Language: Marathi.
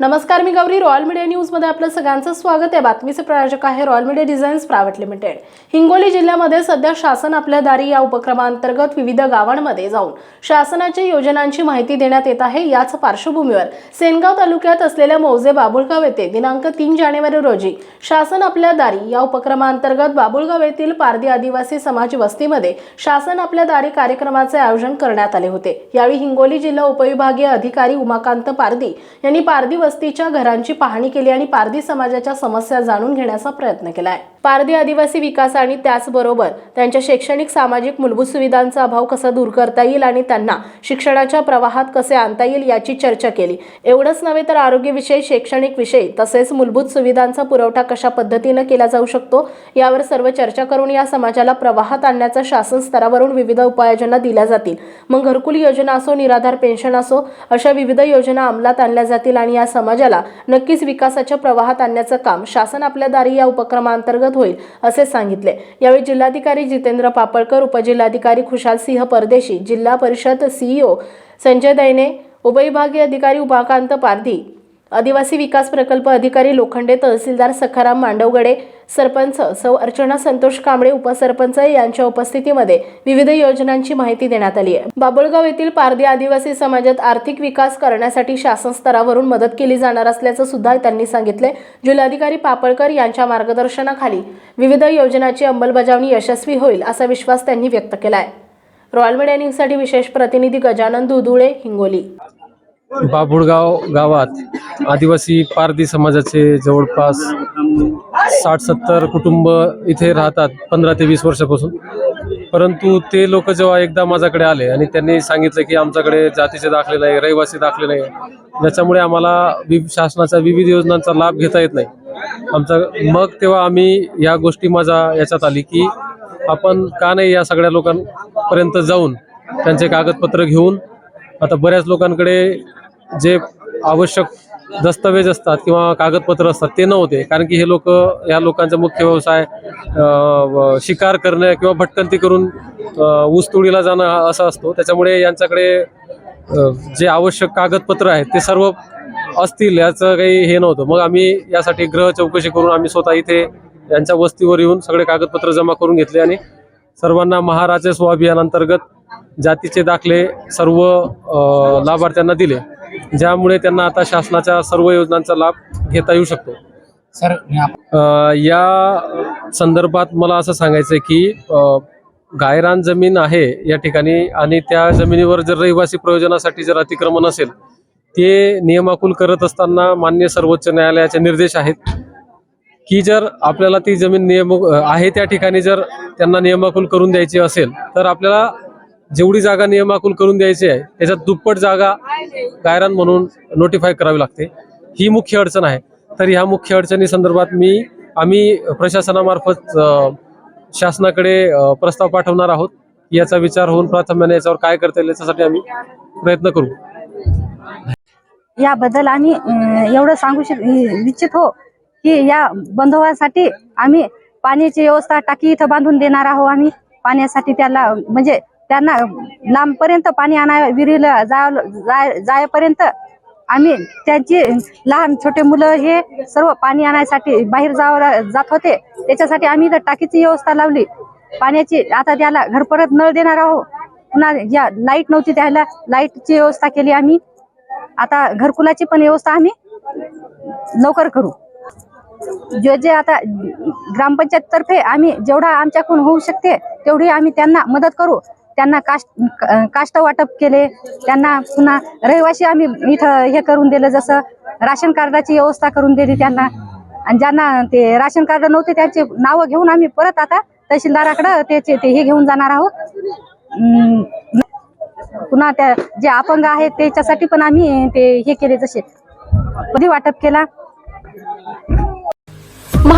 नमस्कार मी गौरी. रॉयल मीडिया न्यूजमध्ये आपलं सगळ्यांचं स्वागत. आहे बातमीचे प्रायोजक आहे royal media designs private limited. Hingoli जिल्ह्यामध्ये सध्या शासन आपल्या दारी या उपक्रमांतर्गत विविध गावांमध्ये जाऊन शासनाच्या योजनांची माहिती देण्यात येत आहे. याच पार्श्वभूमीवर सेनगाव तालुक्यात असलेल्या मौजे बाबुळगाव येथे दिनांक तीन जानेवारी रोजी शासन आपल्या दारी या उपक्रमांतर्गत बाबुळगाव येथील पारधी आदिवासी समाज वस्तीमध्ये शासन आपल्या दारी कार्यक्रमाचे आयोजन करण्यात आले होते. यावेळी हिंगोली जिल्हा उपविभागीय अधिकारी उमाकांत पारधी यांनी पारधी वस्तीच्या घरांची पाहणी केली आणि पारधी समाजाच्या समस्या जाणून घेण्याचा प्रयत्न केला आहे पारधी आदिवासी विकास आणि त्याचबरोबर त्यांच्या शैक्षणिक सामाजिक मूलभूत सुविधांचा अभाव कसा दूर करता येईल आणि त्यांना शिक्षणाच्या प्रवाहात कसे आणता येईल याची चर्चा केली. एवढंच नव्हे तर आरोग्यविषयी शैक्षणिक विषय तसेच मूलभूत सुविधांचा पुरवठा कशा पद्धतीनं केला जाऊ शकतो यावर सर्व चर्चा करून या समाजाला प्रवाहात आणण्याचा शासन स्तरावरून विविध उपाययोजना दिल्या जातील. मग घरकुल योजना असो निराधार पेन्शन असो अशा विविध योजना अंमलात आणल्या जातील आणि या समाजाला नक्कीच विकासाच्या प्रवाहात आणण्याचं काम शासन आपल्या दारी या उपक्रमांतर्गत होईल असे सांगितले. यावेळी जिल्हाधिकारी जितेंद्र पापळकर उपजिल्हाधिकारी खुशाल सिंह परदेशी जिल्हा परिषद सीईओ संजय दैने उपविभागीय अधिकारी उमाकांत पारधी आदिवासी विकास प्रकल्प अधिकारी लोखंडे तहसीलदार सखाराम मांडवगडे सरपंच सौ अर्चना संतोष कांबळे उपसरपंच यांच्या उपस्थितीमध्ये विविध योजनांची माहिती देण्यात आली आहे. बाबुळगाव येथील पारधी आदिवासी समाजात आर्थिक विकास करण्यासाठी शासन स्तरावरून मदत केली जाणार असल्याचं सुद्धा त्यांनी सांगितले जिल्हाधिकारी पापळकर यांच्या मार्गदर्शनाखाली विविध योजनांची अंमलबजावणी यशस्वी होईल असा विश्वास त्यांनी व्यक्त केला आहे रॉयल मीडिया न्यूजसाठी विशेष प्रतिनिधी गजानन दुधुळे हिंगोली. बाबुळगाव गावात आदिवासी पारधी समाजाचे जवळपास साठ सत्तर कुटुंब इथे राहतात पंधरा ते वीस वर्षापासून. परंतु ते लोक जेव्हा एकदा माझ्याकडे आले आणि त्यांनी सांगितलं की आमच्याकडे जातीचे दाखले नाही रहिवासी दाखले नाही ज्याच्यामुळे आम्हाला वि शासनाच्या विविध योजनांचा लाभ घेता येत नाही. आमचा मग तेव्हा आम्ही या गोष्टी माझ्या याच्यात आली की आपण का नाही या सगळ्या लोकांपर्यंत जाऊन त्यांचे कागदपत्र घेऊन आता बऱ्याच लोकांकडे जे आवश्यक दस्तावेज असतात किंवा कागदपत्र असतात ते नव्हते. कारण की हे लोक या लोकांचा मुख्य व्यवसाय व शिकार करणं किंवा भटकंती करून ऊसतोडीला जाणं असा असतो. त्याच्यामुळे यांच्याकडे जे आवश्यक कागदपत्र आहेत ते सर्व असतील याचं काही हे नव्हतं. मग आम्ही यासाठी ग्रह चौकशी करून आम्ही स्वतः इथे यांच्या वस्तीवर येऊन सगळे कागदपत्र जमा करून घेतले आणि सर्वांना महाराजे स्वाभियानांतर्गत जातीचे दाखले सर्व लाभार्थ्यांना दिले. ज्यामुळे त्यांना आता शासनाच्या सर्व योजनांचा लाभ घेता येऊ शकतो. सर या संदर्भात मला असं सांगायचं आहे की गायरान जमीन आहे या ठिकाणी आणि त्या जमिनीवर जर रहिवासी प्रयोजनासाठी जर अतिक्रमण असेल ते नियमाकुल करत असताना मान्य सर्वोच्च न्यायालयाचे निर्देश आहेत की जर आपल्याला ती जमीन नियम आहे त्या ठिकाणी जर त्यांना नियमाकुल करून द्यायची असेल तर आपल्याला जेवढी जागा नियमाकुल करून द्यायची आहे त्याच्यात दुप्पट जागा गायरान म्हणून नोटिफाय करावी लागते. ही मुख्य अडचण आहे. तर ह्या मुख्य अडचणी संदर्भात मी आम्ही प्रशासनामार्फत शासनाकडे प्रस्ताव पाठवणार आहोत. याचा विचार होऊन प्राथम्याने याच्यावर काय करता येईल याच्यासाठी आम्ही प्रयत्न करू. याबद्दल आम्ही एवढं सांगू शक इच्छित हो की या बंधवासाठी आम्ही पाण्याची व्यवस्था टाकी इथं बांधून देणार आहोत आम्ही. पाण्यासाठी त्याला म्हणजे त्यांना लांबपर्यंत पाणी आणा विहिरीला जा- जाय- जायपर्यंत आम्ही त्यांची लहान छोटे मुलं हे सर्व पाणी आणायसाठी बाहेर जावं जात होते. त्याच्यासाठी आम्ही इथं टाकीची व्यवस्था लावली. पाण्याची आता त्याला घर परत नळ देणार आहोत. पुन्हा या लाइट नव्हती त्याला लाईटची व्यवस्था केली आम्ही. आता घरकुलाची पण व्यवस्था आम्ही लवकर करू. जे जे आता ग्रामपंचायत तर्फे आम्ही जेवढा आमच्याकडून होऊ शकते तेवढी आम्ही त्यांना मदत करू. त्यांना काष्ट काष्ट वाटप केले. त्यांना पुन्हा रहिवासी आम्ही इथं हे करून दिलं जसं राशन कार्डाची व्यवस्था करून दिली त्यांना. आणि ज्यांना ते राशन कार्ड नव्हते त्यांचे नावं घेऊन आम्ही परत आता तहसीलदाराकडं त्याचे ते हे घेऊन जाणार आहोत. अं, पुन्हा त्या जे अपंग आहेत त्याच्यासाठी पण आम्ही ते हे केले जसे. कधी वाटप केला?